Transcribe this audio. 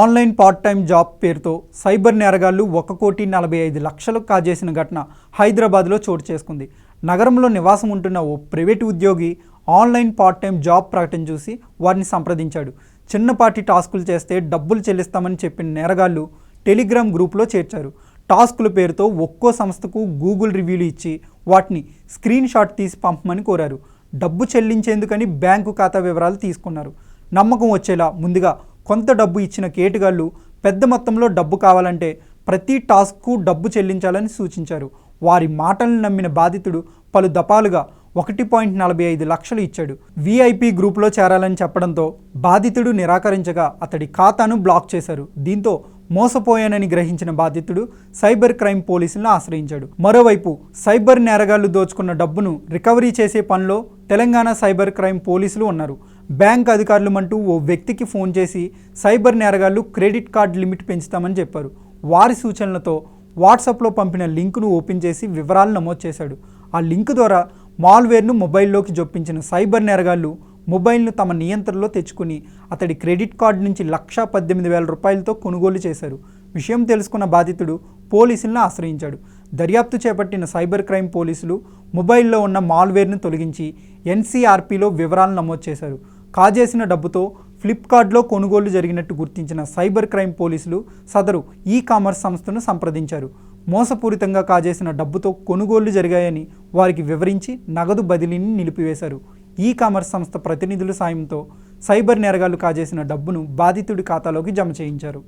Online part time job పేరుతో cyber నేరగాళ్ళు ఒక కోటి నలభై ఐదు లక్షలు కాజేసిన ఘటన హైదరాబాద్లో చోటు చేసుకుంది. నగరంలో నివాసం ఉంటున్న ఓ ప్రైవేటు ఉద్యోగి ఆన్లైన్ పార్ట్ టైం జాబ్ ప్రకటన చూసి వారిని సంప్రదించాడు. చిన్నపాటి టాస్కులు చేస్తే డబ్బులు చెల్లిస్తామని చెప్పిన నేరగాళ్ళు టెలిగ్రామ్ గ్రూప్లో చేర్చారు. టాస్కుల పేరుతో ఒక్కో సంస్థకు గూగుల్ రివ్యూలు ఇచ్చి వాటిని స్క్రీన్ షాట్ తీసి పంపమని కోరారు. డబ్బు చెల్లించేందుకని బ్యాంకు ఖాతా వివరాలు తీసుకున్నారు. నమ్మకం వచ్చేలా ముందుగా కొంత డబ్బు ఇచ్చిన కేటుగాళ్ళు పెద్ద మొత్తంలో డబ్బు కావాలంటే ప్రతి టాస్క్కు డబ్బు చెల్లించాలని సూచించారు. వారి మాటలను నమ్మిన బాధితుడు పలు దపాలుగా ఒకటి పాయింట్ నలభై ఐదు లక్షలు ఇచ్చాడు. వీఐపీ గ్రూప్లో చేరాలని చెప్పడంతో బాధితుడు నిరాకరించగా అతడి ఖాతాను బ్లాక్ చేశారు. దీంతో మోసపోయానని గ్రహించిన బాధితుడు సైబర్ క్రైమ్ పోలీసులను ఆశ్రయించాడు. మరోవైపు సైబర్ నేరగాళ్ళు దోచుకున్న డబ్బును రికవరీ చేసే పనిలో తెలంగాణ సైబర్ క్రైమ్ పోలీసులు ఉన్నారు. బ్యాంక్ అధికారులు అంటూ ఓ వ్యక్తికి ఫోన్ చేసి సైబర్ నేరగాళ్ళు క్రెడిట్ కార్డ్ లిమిట్ పెంచుతామని చెప్పారు. వారి సూచనలతో వాట్సాప్లో పంపిన లింకును ఓపెన్ చేసి వివరాలు నమోదు చేశాడు. ఆ లింక్ ద్వారా మాల్వేర్ను మొబైల్లోకి జొప్పించిన సైబర్ నేరగాళ్ళు మొబైల్ను తమ నియంత్రణలో తెచ్చుకుని అతడి క్రెడిట్ కార్డు నుంచి లక్షా పద్దెనిమిది వేల రూపాయలతో కొనుగోలు చేశారు. విషయం తెలుసుకున్న బాధితుడు పోలీసులను ఆశ్రయించాడు. దర్యాప్తు చేపట్టిన సైబర్ క్రైమ్ పోలీసులు మొబైల్లో ఉన్న మాల్వేర్ను తొలగించి ఎన్సీఆర్పీలో వివరాలు నమోదు చేశారు. కాజేసిన డబ్బుతో ఫ్లిప్కార్ట్లో కొనుగోలు జరిగినట్టు గుర్తించిన సైబర్ క్రైమ్ పోలీసులు సదరు ఈ కామర్స్ సంస్థను సంప్రదించారు. మోసపూరితంగా కాజేసిన డబ్బుతో కొనుగోళ్ళు జరిగాయని వారికి వివరించి నగదు బదిలీని నిలిపివేశారు. ఈ కామర్స్ సంస్థ ప్రతినిధుల సాయంతో సైబర్ నేరగాళ్ళు కాజేసిన డబ్బును బాధితుడి ఖాతాలోకి జమ చేయించారు.